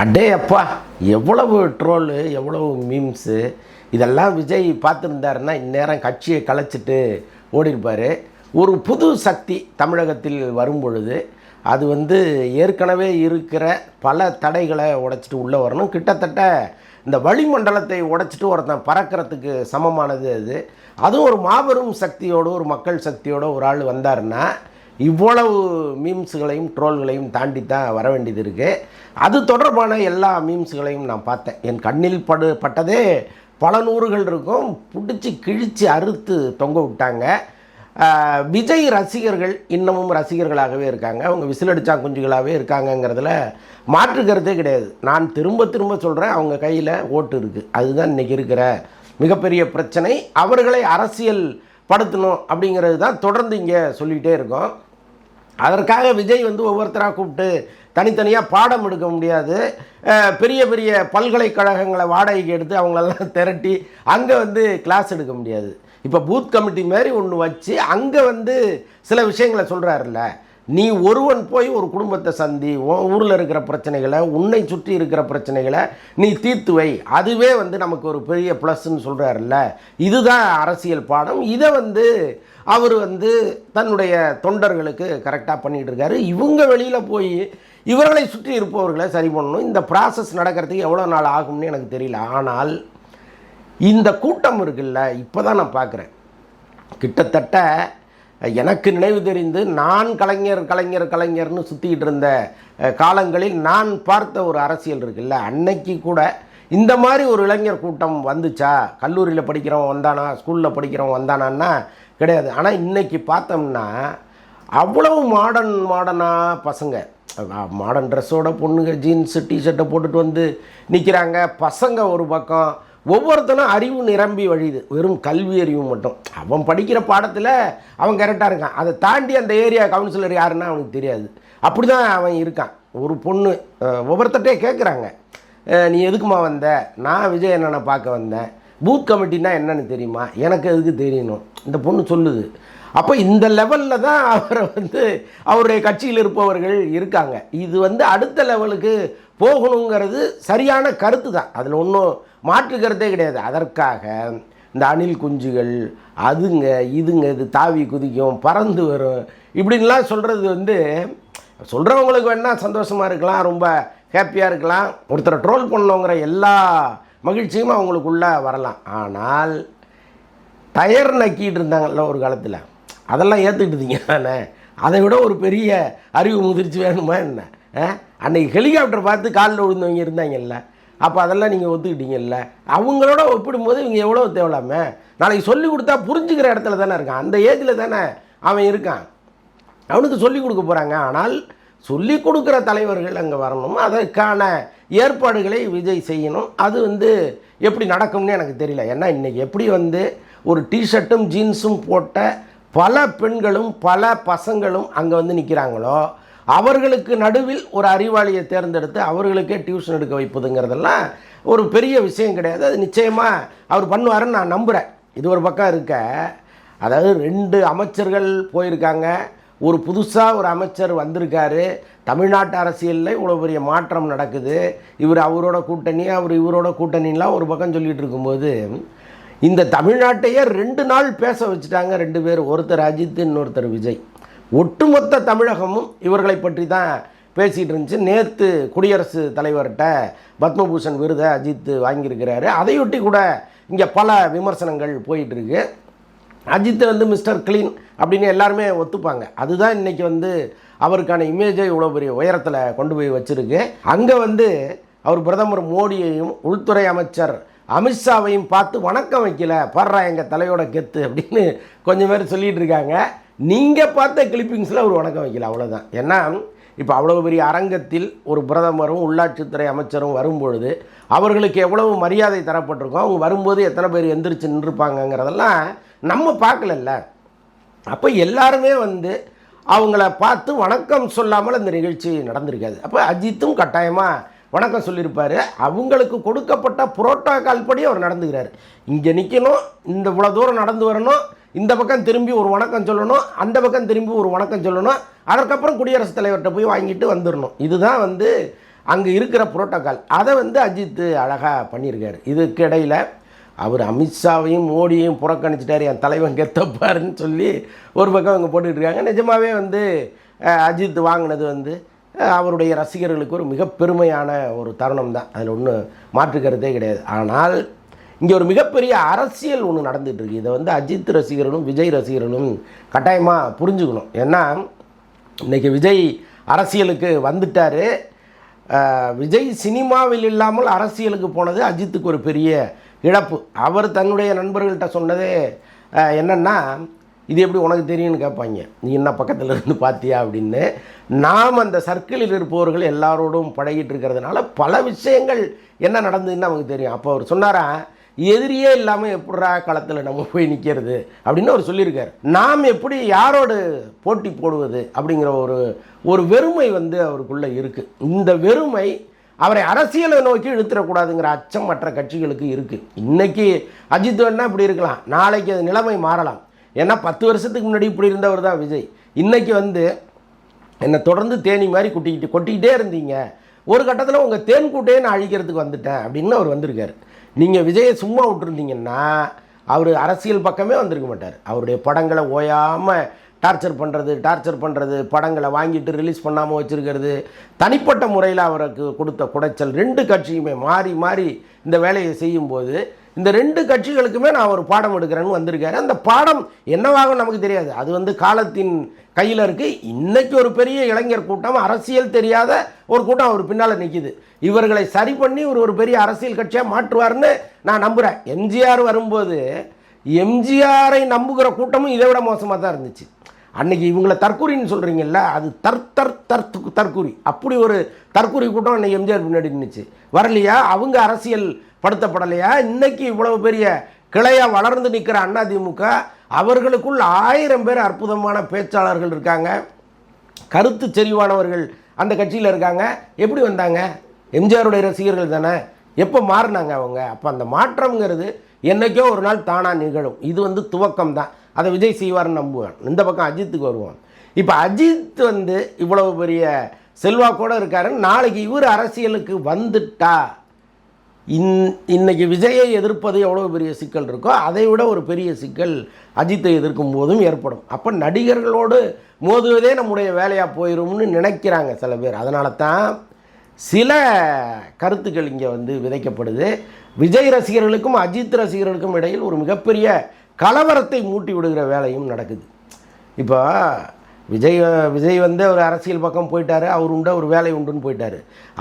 அடே அப்பா எவ்வளவு ட்ரோலு எவ்வளவு மீம்ஸு இதெல்லாம் விஜய் பார்த்துருந்தாருன்னா இந்நேரம் கட்சியை கலைச்சிட்டு ஓடிருப்பார். ஒரு புது சக்தி தமிழகத்தில் வரும் பொழுது அது வந்து ஏற்கனவே இருக்கிற பல தடைகளை உடைச்சிட்டு உள்ளே வரணும். கிட்டத்தட்ட இந்த வளிமண்டலத்தை உடைச்சிட்டு ஒருத்தன் பறக்கிறதுக்கு சமமானது அது. அதுவும் ஒரு மாபெரும் சக்தியோடு ஒரு மக்கள் சக்தியோடு ஒரு ஆள் வந்தாருன்னா இவ்வளவு மீம்ஸுகளையும் ட்ரோல்களையும் தாண்டி தான் வர வேண்டியது இருக்குது அது தொடர்பான எல்லா மீம்ஸுகளையும் நான் பார்த்தேன். என் கண்ணில் படு பட்டதே பல நூறுகள் இருக்கும். பிடிச்சி கிழிச்சு அறுத்து தொங்க விட்டாங்க. விஜய் ரசிகர்கள் இன்னமும் ரசிகர்களாகவே இருக்காங்க. அவங்க விசிலடிச்சா குஞ்சுகளாகவே இருக்காங்கங்கிறதுல மாற்று கருத்தே கிடையாது. நான் திரும்ப திரும்ப சொல்கிறேன் அவங்க கையில் ஓட்டு இருக்குது அதுதான் இன்றைக்கி இருக்கிற மிகப்பெரிய பிரச்சனை. அவர்களை அரசியல் படுத்தணும் அப்படிங்கிறது தான் தொடர்ந்து இங்கே சொல்லிகிட்டே இருக்கோம். அதற்காக விஜய் வந்து ஒவ்வொருத்தராக கூப்பிட்டு தனித்தனியாக பாடம் எடுக்க முடியாது. பெரிய பெரிய பல்கலைக்கழகங்களை வாடகைக்கு எடுத்து அவங்களெல்லாம் திரட்டி அங்கே வந்து கிளாஸ் எடுக்க முடியாது. இப்போ பூத் கமிட்டி மாதிரி ஒன்று வச்சு அங்கே வந்து சில விஷயங்களை சொல்கிறாருல்ல நீ ஒருவன் போய் ஒரு குடும்பத்தை சந்தி உன் ஊரில் இருக்கிற பிரச்சனைகளை உன்னை சுற்றி இருக்கிற பிரச்சனைகளை நீ தீர்த்து வை. அதுவே வந்து நமக்கு ஒரு பெரிய ப்ளஸ்ன்னு சொல்கிறாருல்ல இதுதான் அரசியல் பாடம். இதை வந்து அவர் வந்து தன்னுடைய தொண்டர்களுக்கு கரெக்டாக பண்ணிகிட்டு இருக்காரு இவங்க வெளியில் போய் இவர்களை சுற்றி இருப்பவர்களை சரி பண்ணணும். இந்த ப்ராசஸ் நடக்கிறதுக்கு எவ்வளோ நாள் ஆகும்னு எனக்கு தெரியல. ஆனால் இந்த கூட்டம் இருக்குல்ல இப்போ தான் நான் பார்க்குறேன். கிட்டத்தட்ட எனக்கு நினைவு தெரிந்து நான் கலைஞர் கலைஞர் கலைஞர்னு சுற்றிக்கிட்டு இருந்த காலங்களில் நான் பார்த்த ஒரு அரசியல் இருக்குல்ல அன்னைக்கு கூட இந்த மாதிரி ஒரு இளைஞர் கூட்டம் வந்துச்சா? கல்லூரியில் படிக்கிறவன் வந்தானா? ஸ்கூலில் படிக்கிறவன் வந்தானான்னா கிடையாது. ஆனால் இன்னைக்கு பார்த்தோம்னா அவ்வளவு மாடர்ன் மாடர்னாக பசங்க மாடர்ன் ட்ரெஸ்ஸோட பொண்ணுங்க ஜீன்ஸு டிஷர்ட்டை போட்டுட்டு வந்து நிற்கிறாங்க பசங்க ஒரு பக்கம் ஒவ்வொருத்தனும் அறிவு நிரம்பி வழியுது. வெறும் கல்வி அறிவு மட்டும். அவன் படிக்கிற பாடத்தில் அவன் கரெக்டாக இருக்கான். அதை தாண்டி அந்த ஏரியா கவுன்சிலர் யாருன்னா அவனுக்கு தெரியாது. அப்படி தான் அவன் இருக்கான். ஒரு பொண்ணு ஒவ்வொருத்தட்டே கேட்குறாங்க நீ எதுக்குமா வந்த? நான் விஜய் என்னென்ன பார்க்க வந்தேன். பூத் கமிட்டின்னா என்னென்னு தெரியுமா? எனக்கு எதுக்கு தெரியணும்? இந்த பொண்ணு சொல்லுது. அப்போ இந்த லெவலில் தான் அவரை வந்து அவருடைய கட்சியில் இருப்பவர்கள் இருக்காங்க. இது வந்து அடுத்த லெவலுக்கு போகணுங்கிறது சரியான கருத்து தான். அதில் ஒன்றும் மாற்று கருத்தே கிடையாது. அதற்காக இந்த அணில் குஞ்சுகள் அதுங்க இதுங்க இது தாவி குதிக்கும் பறந்து வரும். இப்படின்லாம் சொல்கிறது வந்து சொல்கிறவங்களுக்கு வேணால் சந்தோஷமாக இருக்கலாம் ரொம்ப ஹாப்பியாக இருக்கலாம். ஒருத்தரை ட்ரோல் பண்ணோங்கிற எல்லா மகிழ்ச்சியும் அவங்களுக்குள்ளே வரலாம். ஆனால் டயர் நக்கிட்டு இருந்தாங்கல்ல ஒரு காலத்தில். அதெல்லாம் ஏற்றுக்கிட்டீங்க தானே? அதை விட ஒரு பெரிய அறிவு முதிர்ச்சி வேணுமா என்ன? ஆ? அன்னைக்கு ஹெலிகாப்டர் பார்த்து காலில் விழுந்தவங்க இருந்தாங்கல்ல. அப்போ அதெல்லாம் நீங்கள் ஒத்துக்கிட்டீங்கல்ல. அவங்களோட ஒப்பிடும்போது இவங்க எவ்வளோ தேவலாமே? நாளைக்கு சொல்லி கொடுத்தா புரிஞ்சுக்கிற இடத்துல தானே இருக்கான். அந்த ஏஜில் தானே அவன் இருக்கான். அவனுக்கு சொல்லி கொடுக்க போகிறாங்க ஆனால் சொல்லி கொடுக்குற தலைவர்கள் அங்கே வரணும். அதற்கான ஏற்பாடுகளை விஜய் செய்யணும். அது வந்து எப்படி நடக்கும்னு எனக்கு தெரியல. ஏன்னா இன்றைக்கி எப்படி வந்து ஒரு டிஷர்ட்டும் ஜீன்ஸும் போட்ட பல பெண்களும் பல பசங்களும் அங்கே வந்து நிற்கிறாங்களோ அவர்களுக்கு நடுவில் ஒரு அறிவாளியை தேர்ந்தெடுத்து அவர்களுக்கே டியூஷன் எடுக்க வைப்பதுங்கிறதெல்லாம் ஒரு பெரிய விஷயம் கிடையாது. அது நிச்சயமாக அவர் பண்ணுவாருன்னு நான் நம்புகிறேன் இது ஒரு பக்கம் இருக்க. அதாவது ரெண்டு அமைச்சர்கள் போயிருக்காங்க. ஒரு புதுசாக ஒரு அமைச்சர் வந்திருக்காரு. தமிழ்நாட்டு அரசியலில் இவ்வளோ பெரிய மாற்றம் நடக்குது. இவர் அவரோட கூட்டணி அவர் இவரோட கூட்டணிலாம் ஒரு பக்கம் சொல்லிகிட்டு இருக்கும்போது இந்த தமிழ்நாட்டையே ரெண்டு நாள் பேச வச்சுட்டாங்க ரெண்டு பேர் ஒருத்தர் அஜித் இன்னொருத்தர் விஜய். ஒட்டுமொத்த தமிழகமும் இவர்களை பற்றி தான் பேசிகிட்டு இருந்துச்சு. நேற்று குடியரசு தலைவர்கிட்ட பத்மபூஷன் விருதை அஜித் வாங்கியிருக்கிறாரு. அதையொட்டி கூட இங்கே பல விமர்சனங்கள் போயிட்டுருக்கு அஜித் வந்து மிஸ்டர் கிளீன் அப்படின்னு எல்லாருமே ஒத்துப்பாங்க. அதுதான் இன்றைக்கி வந்து அவருக்கான இமேஜை இவ்வளோ பெரிய உயரத்தில் கொண்டு போய் வச்சுருக்கு. அங்கே வந்து அவர் பிரதமர் மோடியையும் உள்துறை அமைச்சர் அமித்ஷாவையும் பார்த்து வணக்கம் வைக்கல. படுறா எங்கள் தலையோட கெத்து அப்படின்னு கொஞ்சம் பேர் சொல்லிகிட்டு இருக்காங்க. நீங்கள் பார்த்த கிளிப்பிங்ஸில் அவர் வணக்கம் வைக்கல அவ்வளோதான் ஏன்னா இப்போ அவ்வளோ பெரிய அரங்கத்தில் ஒரு பிரதமரும் உள்ளாட்சித்துறை அமைச்சரும் வரும்பொழுது அவர்களுக்கு எவ்வளவு மரியாதை தரப்பட்டிருக்கோ அவங்க வரும்போது எத்தனை பேர் எந்திரிச்சு நின்றுப்பாங்கங்கிறதெல்லாம் நம்ம பார்க்கலல்ல. அப்போ எல்லாருமே வந்து அவங்கள பார்த்து வணக்கம் சொல்லாமல் அந்த நிகழ்ச்சி நடந்திருக்காது. அப்போ அஜித்தும் கட்டாயமாக வணக்கம் சொல்லியிருப்பார். அவங்களுக்கு கொடுக்கப்பட்ட புரோட்டோகால் படி அவர் நடந்துக்கிறார் இங்கே நிற்கணும் இந்த இவ்வளோ தூரம் நடந்து வரணும் இந்த பக்கம் திரும்பி ஒரு வணக்கம் சொல்லணும் அந்த பக்கம் திரும்பி ஒரு வணக்கம் சொல்லணும் அதற்கப்புறம் குடியரசுத் தலைவர்கிட்ட போய் வாங்கிட்டு வந்துடணும். இதுதான் வந்து அங்கே இருக்கிற புரோட்டோக்கால் அதை வந்து அஜித் அழகாக பண்ணியிருக்காரு. இதுக்கு இடையில் அவர் அமித்ஷாவையும் மோடியையும் புறக்கணிச்சிட்டார் என் தலைவன் கெத்தப்பாருன்னு சொல்லி ஒரு பக்கம் அவங்க போட்டுக்கிட்டு இருக்காங்க. நிஜமாகவே வந்து அஜித் வாங்கினது வந்து அவருடைய ரசிகர்களுக்கு ஒரு மிக பெருமையான ஒரு தருணம் தான். அதில் ஒன்றும் மாற்று கருத்தே கிடையாது. ஆனால் இங்கே ஒரு மிகப்பெரிய அரசியல் ஒன்று நடந்துட்டு இருக்கு. இதை வந்து அஜித் ரசிகர்களும் விஜய் ரசிகர்களும் கட்டாயமாக புரிஞ்சுக்கணும். ஏன்னா இன்றைக்கி விஜய் அரசியலுக்கு வந்துட்டார். விஜய் சினிமாவில் இல்லாமல் அரசியலுக்கு போனது அஜித்துக்கு ஒரு பெரிய இழப்பு. அவர் தன்னுடைய நண்பர்கள்ட்ட சொன்னதே என்னென்னா இது எப்படி உனக்கு தெரியும்னு கேட்பாங்க. நீ என்ன பக்கத்தில் இருந்து பார்த்தியா அப்படின்னு. நாம் அந்த சர்க்கிளில் இருப்பவர்கள் எல்லாரோடும் பழகிட்டு இருக்கிறதுனால பல விஷயங்கள் என்ன நடந்ததுன்னு நமக்கு தெரியும். அப்போ அவர் சொன்னாரா எதிரியே இல்லாமல் எப்படா களத்தில் நம்ம போய் நிற்கிறது அப்படின்னு அவர் சொல்லியிருக்கார். நாம் எப்படி யாரோடு போட்டி போடுவது அப்படிங்கிற ஒரு ஒரு வெறுமை வந்து அவருக்குள்ளே இருக்குது இந்த வெறுமை அவரை அரசியலை நோக்கி இழுத்துடக்கூடாதுங்கிற அச்சம் மற்ற கட்சிகளுக்கு இருக்குது இன்றைக்கி அஜித் வேணா இப்படி இருக்கலாம். நாளைக்கு அது நிலைமை மாறலாம். ஏன்னா பத்து வருஷத்துக்கு முன்னாடி இப்படி இருந்தவர் தான் விஜய். இன்றைக்கி வந்து என்னை தொடர்ந்து தேனி மாதிரி குட்டிக்கிட்டு கொட்டிக்கிட்டே இருந்தீங்க. ஒரு கட்டத்தில் உங்கள் தேன் கூட்டையே நான் அழிக்கிறதுக்கு வந்துட்டேன் அப்படின்னு அவர் வந்திருக்காரு. நீங்கள் விஜயை சும்மா விட்டுருந்தீங்கன்னா அவர் அரசியல் பக்கமே வந்திருக்க மாட்டார். அவருடைய படங்களை ஓயாமல் டார்ச்சர் பண்ணுறது டார்ச்சர் பண்ணுறது படங்களை வாங்கிட்டு ரிலீஸ் பண்ணாமல் வச்சுருக்கிறது தனிப்பட்ட முறையில் அவருக்கு கொடுத்த குடைச்சல் ரெண்டு கட்சியுமே மாறி மாறி இந்த வேலையை செய்யும்போது இந்த ரெண்டு கட்சிகளுக்குமே நான் ஒரு பாடம் எடுக்கிறேன்னு வந்திருக்காரு. அந்த பாடம் என்னவாகும் நமக்கு தெரியாது. அது வந்து காலத்தின் கையில் இருக்குது இன்றைக்கி ஒரு பெரிய இளைஞர் கூட்டம் அரசியல் தெரியாத ஒரு கூட்டம் அவர் பின்னால் நிற்கிது இவர்களை சரி பண்ணி ஒரு ஒரு பெரிய அரசியல் கட்சியாக மாற்றுவார்னு நான் நம்புகிறேன் எம்ஜிஆர் வரும்போது எம்ஜிஆரை நம்புகிற கூட்டமும் இதை விட மோசமாக தான் இருந்துச்சு. அன்னைக்கு இவங்கள தற்கூரின்னு சொல்கிறீங்கல்ல அது தர் தர் தர் தற்கூரி. அப்படி ஒரு தற்கூரி கூட்டம் அன்னைக்கு எம்ஜிஆர் பின்னாடி நின்றுச்சு வரலையா? அவங்க அரசியல் படுத்தப்படலையா? இன்னைக்கு இவ்வளவு பெரிய கிளையாக வளர்ந்து நிற்கிற அதிமுக அவர்களுக்குள் ஆயிரம் பேர் அற்புதமான பேச்சாளர்கள் இருக்காங்க. கருத்து செறிவானவர்கள் அந்த கட்சியில் இருக்காங்க. எப்படி வந்தாங்க? எம்ஜிஆருடைய ரசிகர்கள் தானே. எப்போ மாறினாங்க அவங்க? அப்போ அந்த மாற்றம்ங்கிறது என்னைக்கோ ஒரு நாள் தானாக நிகழும். இது வந்து துவக்கம் தான். அதை விஜய் செய்வார்னு நம்புவேன். இந்த பக்கம் அஜித்துக்கு வருவோம். இப்போ அஜித் வந்து இவ்வளவு பெரிய செல்வாக்கோடு இருக்காருன்னு நாளைக்கு இவர் அரசியலுக்கு வந்துட்டா? இன் இன்னைக்கு விஜயை எதிர்ப்பது எவ்வளோ பெரிய சிக்கல் இருக்கோ அதை விட ஒரு பெரிய சிக்கல் அஜித்தை எதிர்க்கும் போதும் ஏற்படும். அப்போ நடிகர்களோடு மோதுவதே நம்முடைய வேலையாக போயிடும்னு நினைக்கிறாங்க சில பேர். அதனால தான் சில கருத்துக்கள் இங்கே வந்து விதைக்கப்படுது. விஜய் ரசிகர்களுக்கும் அஜித் ரசிகர்களுக்கும் இடையில் ஒரு மிகப்பெரிய கலவரத்தை மூட்டி விடுகிற வேலையும் நடக்குது. இப்போ விஜய் விஜய் வந்து ஒரு அரசியல் பக்கம் போயிட்டார் அவர் உண்டு ஒரு வேலை உண்டுன்னு போயிட்டார்.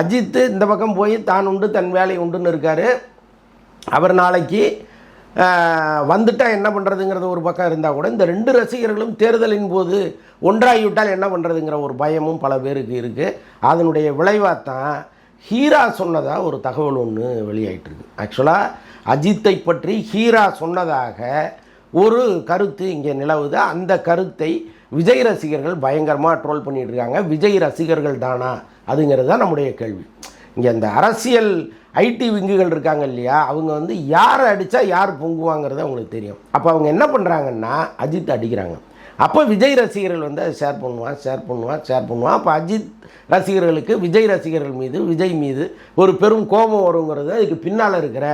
அஜித் இந்த பக்கம் போய் தான் உண்டு தன் வேலை உண்டுன்னு இருக்கார். அவர் நாளைக்கு வந்துட்டால் என்ன பண்ணுறதுங்கிறது ஒரு பக்கம் இருந்தால் கூட இந்த ரெண்டு ரசிகர்களும் தேர்தலின் போது ஒன்றாகிவிட்டால் என்ன பண்ணுறதுங்கிற ஒரு பயமும் பல பேருக்கு இருக்குது அதனுடைய விளைவாக தான் ஹீரா சொன்னதாக ஒரு தகவல் ஒன்று வெளியாயிட்டுருக்கு. ஆக்சுவலாக அஜித்தை பற்றி ஹீரா சொன்னதாக ஒரு கருத்து இங்கே நிலவுது. அந்த கருத்தை விஜய் ரசிகர்கள் பயங்கரமாக ட்ரோல் பண்ணிட்டு இருக்காங்க விஜய் ரசிகர்கள் தானா? அதுங்கிறது தான் நம்முடைய கேள்வி. இங்கே இந்த அரசியல் ஐடி விங்குகள் இருக்காங்க இல்லையா? அவங்க வந்து யாரை அடித்தா யார் பொங்குவாங்கிறது அவங்களுக்கு தெரியும். அப்போ அவங்க என்ன பண்ணுறாங்கன்னா அஜித் அடிக்கிறாங்க. அப்போ விஜய் ரசிகர்கள் வந்து அதை ஷேர் பண்ணுவான் ஷேர் பண்ணுவான் ஷேர் பண்ணுவான். அப்போ அஜித் ரசிகர்களுக்கு விஜய் ரசிகர்கள் மீது விஜய் மீது ஒரு பெரும் கோபம் வருங்கிறது அதுக்கு பின்னால் இருக்கிற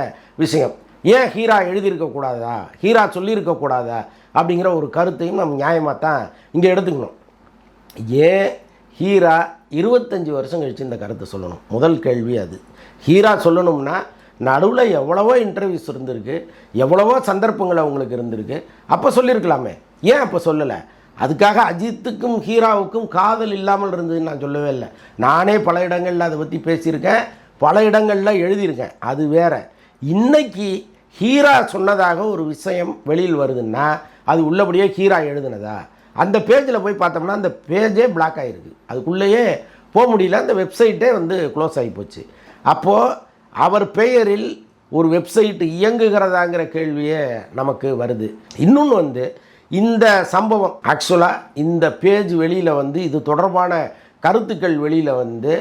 விஷயம். ஏன் ஹீரா எழுதியிருக்கக்கூடாதா ஹீரா சொல்லியிருக்கக்கூடாதா அப்படிங்கிற ஒரு கருத்தையும் நம்ம நியாயமாக தான் இங்கே எடுத்துக்கணும். ஏன் ஹீரா இருபத்தஞ்சி வருஷம் கழித்து இந்த கருத்தை சொல்லணும்? முதல் கேள்வி அது. ஹீரா சொல்லணும்னா நடுவில் எவ்வளவோ இன்டர்வியூஸ் இருந்திருக்கு எவ்வளவோ சந்தர்ப்பங்கள் அவங்களுக்கு இருந்திருக்கு. அப்போ சொல்லியிருக்கலாமே. ஏன் அப்போ சொல்லலை? அதுக்காக அஜித்துக்கும் ஹீராவுக்கும் காதல் இல்லாமல் இருந்ததுன்னு நான் சொல்லவே இல்லை. நானே பல இடங்களில் அதை பற்றி பேசியிருக்கேன் பல இடங்களில் எழுதியிருக்கேன். அது வேற. இன்னைக்கு ஹீரா சொன்னதாக ஒரு விஷயம் வெளியில் வருதுன்னா அது உள்ளபடியே ஹீரா எழுதுனதா? அந்த பேஜில் போய் பார்த்தோம்னா அந்த பேஜே பிளாக் ஆகிருக்கு அதுக்குள்ளேயே போக முடியல. அந்த வெப்சைட்டே வந்து க்ளோஸ் ஆகி போச்சு. அப்போது அவர் பெயரில் ஒரு வெப்சைட் இயங்குகிறதாங்கிற கேள்வியே நமக்கு வருது. இன்னொன்று வந்து இந்த சம்பவம் ஆக்சுவலாக இந்த பேஜ் வெளியில் வந்து இது தொடர்பான கருத்துக்கள் வெளியில் வந்து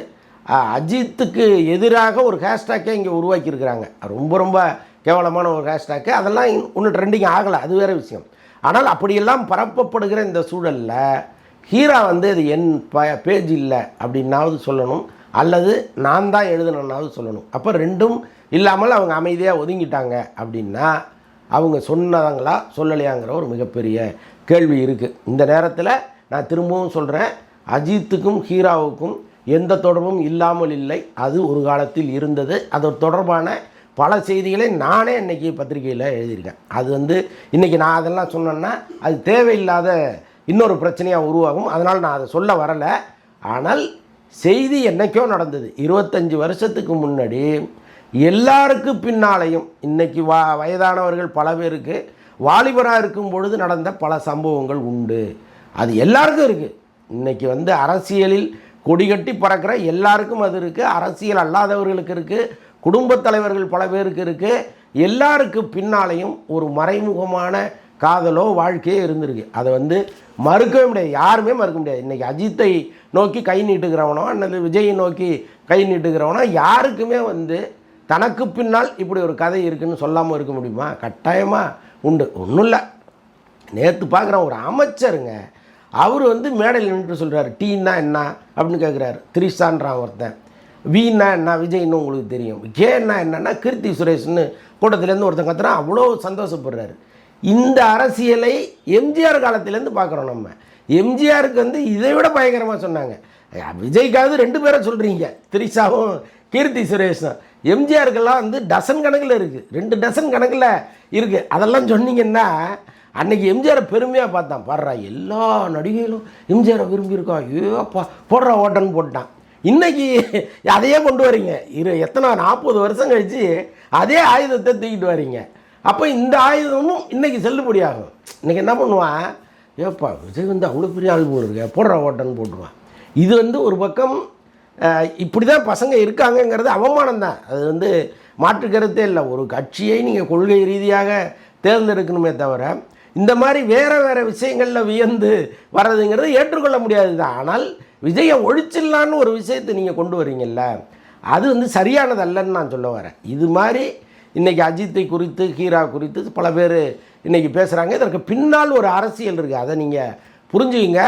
அஜித்துக்கு எதிராக ஒரு ஹேஷ்டேக்கே இங்கே உருவாக்கியிருக்கிறாங்க. ரொம்ப ரொம்ப கேவலமான ஒரு ஹேஷ்டேக்கு அதெல்லாம் இன்னும் ட்ரெண்டிங் ஆகலை. அது வேறு விஷயம். ஆனால் அப்படியெல்லாம் பரப்பப்படுகிற இந்த சூழலில் ஹீரா வந்து அது என் ப பேஜ் இல்லை அப்படின்னாவது சொல்லணும். அல்லது நான் தான் எழுதுனேன்னாவது சொல்லணும். அப்போ ரெண்டும் இல்லாமல் அவங்க அமைதியாக ஒதுங்கிட்டாங்க அப்படின்னா அவங்க சொன்னதாங்களா சொல்லலையாங்கிற ஒரு மிகப்பெரிய கேள்வி இருக்குது இந்த நேரத்தில் நான் திரும்பவும் சொல்கிறேன் அஜித்துக்கும் ஹீராவுக்கும் எந்த தொடர்பும் இல்லாமல் இல்லை. அது ஒரு காலத்தில் இருந்தது. அது தொடர்பான பல செய்திகளை நானே இன்னைக்கு பத்திரிகையில் எழுதியிருக்கேன். அது வந்து இன்றைக்கி நான் அதெல்லாம் சொன்னேன்னா அது தேவையில்லாத இன்னொரு பிரச்சனையாக உருவாகும். அதனால் நான் அதை சொல்ல வரலை. ஆனால் செய்தி என்னைக்கோ நடந்தது. இருபத்தஞ்சி வருஷத்துக்கு முன்னாடி எல்லாருக்கு பின்னாலையும் இன்றைக்கி வா வயதானவர்கள் பல பேருக்கு வாலிபராக இருக்கும் பொழுது நடந்த பல சம்பவங்கள் உண்டு. அது எல்லாருக்கும் இருக்குது இன்றைக்கி வந்து அரசியலில் கொடிகட்டி பறக்கிற எல்லாருக்கும் அது இருக்குது அரசியல் அல்லாதவர்களுக்கு இருக்குது குடும்பத் தலைவர்கள் பல பேருக்கு இருக்குது எல்லாருக்கு பின்னாலையும் ஒரு மறைமுகமான காதலோ வாழ்க்கையோ இருந்திருக்கு. அதை வந்து மறுக்கவே முடியாது. யாருமே மறுக்க முடியாது. இன்றைக்கி அஜித்தை நோக்கி கை நீட்டுக்கிறவனோ அல்லது விஜயை நோக்கி கை நீட்டுக்கிறவனோ யாருக்குமே வந்து தனக்கு பின்னால் இப்படி ஒரு கதை இருக்குன்னு சொல்லாமல் இருக்க முடியுமா? கட்டாயமாக உண்டு. ஒன்றும் இல்லை. நேற்று பார்க்குறேன் ஒரு அமைச்சருங்க அவர் வந்து மேடையில் நின்று சொல்கிறாரு டீன்னா என்ன? அப்படின்னு கேட்குறாரு திரிசான்றான் ஒருத்தன். வீணா என்ன விஜய்னு உங்களுக்கு தெரியும். கேன்னா என்னென்னா கீர்த்தி சுரேஷ்னு கூட்டத்திலேருந்து ஒருத்தன் கத்துறான். அவ்வளோ சந்தோஷப்படுறாரு. இந்த அரசியலை எம்ஜிஆர் காலத்திலேருந்து பார்க்குறோம் நம்ம. எம்ஜிஆருக்கு வந்து இதை விட பயங்கரமாக சொன்னாங்க. விஜய்க்காவது ரெண்டு பேரை சொல்கிறீங்க திரிஷாவும் கீர்த்தி சுரேஷும் எம்ஜிஆருக்கெல்லாம் வந்து டசன் கணக்கில் இருக்குது ரெண்டு டசன் கணக்கில் இருக்குது அதெல்லாம் சொன்னீங்கன்னா அன்றைக்கி எம்ஜிஆரை பெருமையாக பார்த்தான். பாடுறா எல்லா நடிகைகளும் எம்ஜிஆரை விரும்பியிருக்கா. ஏப்பா போடுறா ஓட்டன்னு போட்டான். இன்னைக்கு அதையே கொண்டு வரீங்க. இரு எத்தனை நாற்பது வருஷம் கழித்து அதே ஆயுதத்தை தூக்கிட்டு வரீங்க. அப்போ இந்த ஆயுதமும் இன்னைக்கு செல்லுபடியாகும் இன்னைக்கு என்ன பண்ணுவான்? ஏப்பா விஜய் வந்து அவ்வளோ பெரிய ஆள் போல் இருக்க போடுற ஓட்டன்னு போட்டுருவான். இது வந்து ஒரு பக்கம் இப்படி தான் பசங்க இருக்காங்கங்கிறது அவமானம் தான். அது வந்து மாற்று கருத்தே இல்லை. ஒரு கட்சியை நீங்கள் கொள்கை ரீதியாக தேர்ந்தெடுக்கணுமே தவிர இந்த மாதிரி வேறு வேறு விஷயங்களில் வியந்து வர்றதுங்கிறது ஏற்றுக்கொள்ள முடியாது தான் ஆனால் விஜயை ஒழிச்சிடலான்னு ஒரு விஷயத்தை நீங்கள் கொண்டு வரீங்கல்ல அது வந்து சரியானது அல்லன்னு நான் சொல்ல வரேன். இது மாதிரி இன்றைக்கி அஜித்தை குறித்து ஹீரா குறித்து பல பேர் இன்றைக்கி பேசுகிறாங்க இதற்கு பின்னால் ஒரு அரசியல் இருக்குது அதை நீங்கள் புரிஞ்சுக்கிங்க.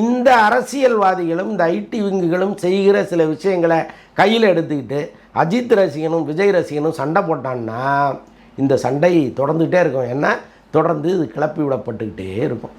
இந்த அரசியல்வாதிகளும் இந்த ஐடி விங்குகளும் செய்கிற சில விஷயங்களை கையில் எடுத்துக்கிட்டு அஜித் ரசிகனும் விஜய் ரசிகனும் சண்டை போட்டான்னா இந்த சண்டை தொடர்ந்துகிட்டே இருக்கும். ஏன்னா தொடர்ந்து இது கிளப்பி விடப்பட்டுக்கிட்டே இருக்கும்.